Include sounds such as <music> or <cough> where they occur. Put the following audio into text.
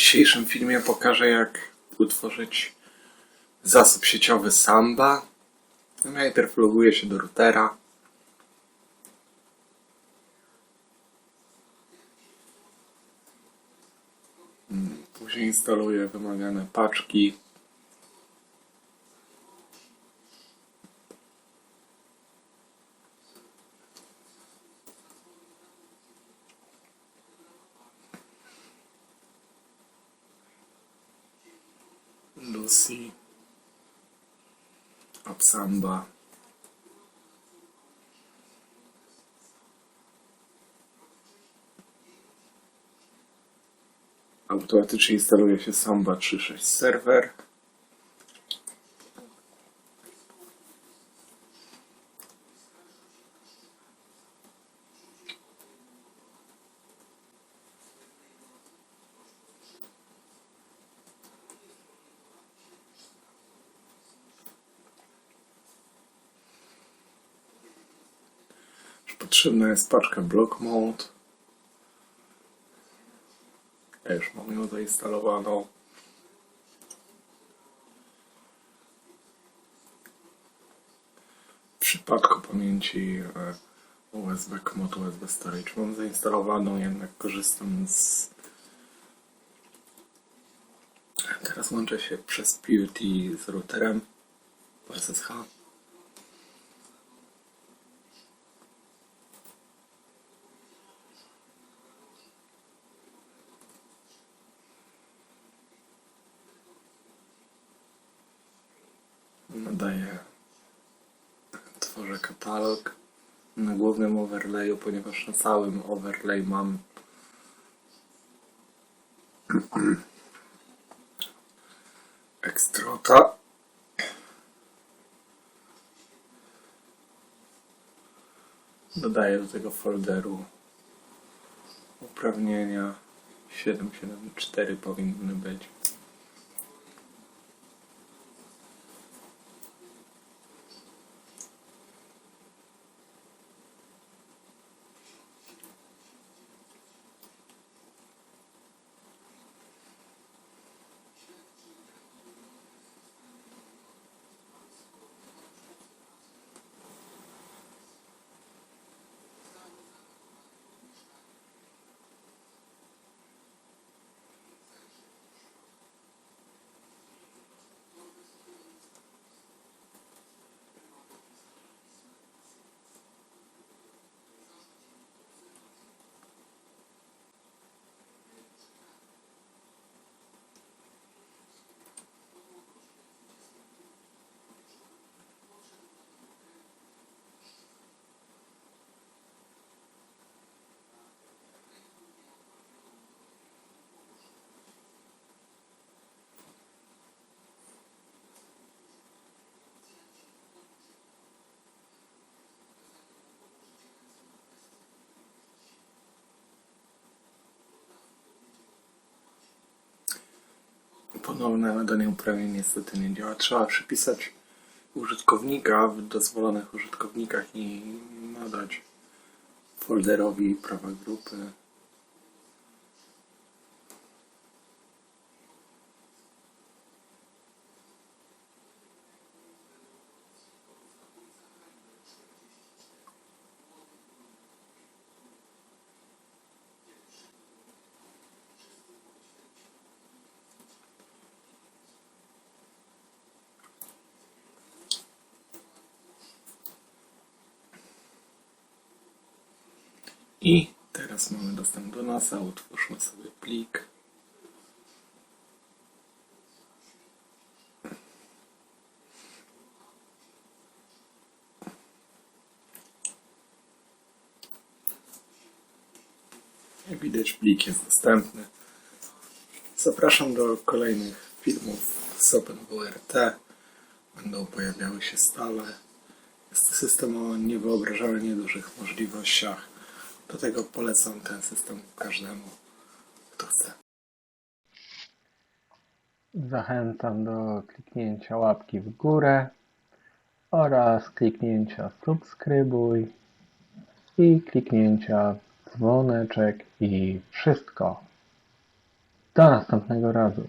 dzisiejszym filmie pokażę jak utworzyć zasób sieciowy Samba. Najpierw loguję się do routera. Mm, Później instaluję wymagane paczki. Lucy, Absamba. Automatycznie instaluje się Samba 3.6 serwer. Potrzebna jest paczka Block Mode. Ja już mam ją zainstalowaną. W przypadku pamięci e, USB Komoot USB Storage mam zainstalowaną, jednak korzystam z... Teraz łączę się przez PUT z routerem SSH. Tworzę katalog na głównym overlayu, ponieważ na całym overlay mam <clears throat> ekstrota. Dodaję do tego folderu uprawnienia 774 powinny być. Ponowne nadanie uprawnień niestety nie działa. Trzeba przypisać użytkownika w dozwolonych użytkownikach i nadać folderowi prawa grupy. I teraz mamy dostęp do NASA. Utwórzmy sobie plik. Jak widać, plik jest dostępny. Zapraszam do kolejnych filmów z OpenWRT. Będą pojawiały się stale. Jest to system o niewyobrażalnie dużych możliwościach. Dlatego polecam ten system każdemu, kto chce. Zachęcam do kliknięcia łapki w górę oraz kliknięcia subskrybuj i kliknięcia dzwoneczek i wszystko. Do następnego razu.